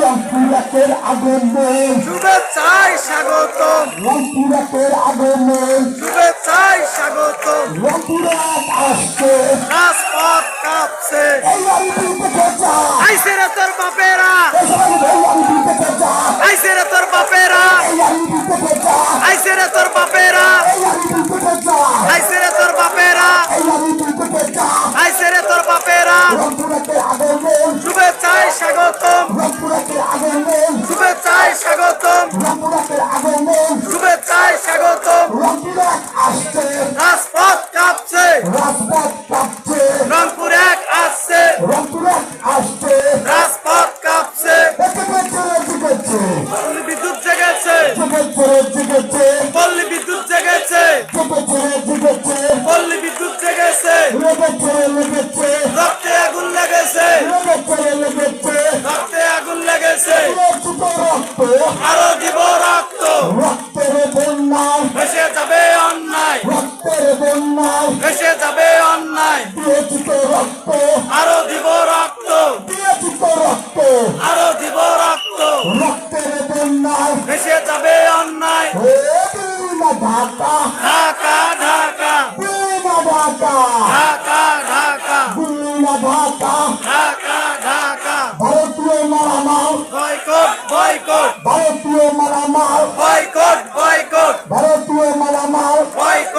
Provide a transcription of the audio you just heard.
রংপুরাতের আগমন। শুভেচ্ছায় স্বাগত রংপুরাতের আগমন। শুভেচ্ছায় স্বাগত আসছে। রাজপথ কাঁপছে। আইসে কাঁপছে রাজপথ কাঁপছে। রাজপথ কাঁপছে। রংপুর এক আসছে। রংপুর এক আসছে। রাজপথ কাঁপছে। অন্যায়। ভেসে যাবে অন্যায়। ঢাকা ঢাকা। ঢাকা ঢাকা ঢাকা। ঢাকা ঢাকা ঢাকা ঢাকা। ভারতীয় মালামাল বয়কট বয়কট। ভারতীয় মালামাল বয়কট বয়কট। ভারতীয় মালামাল বয়কট।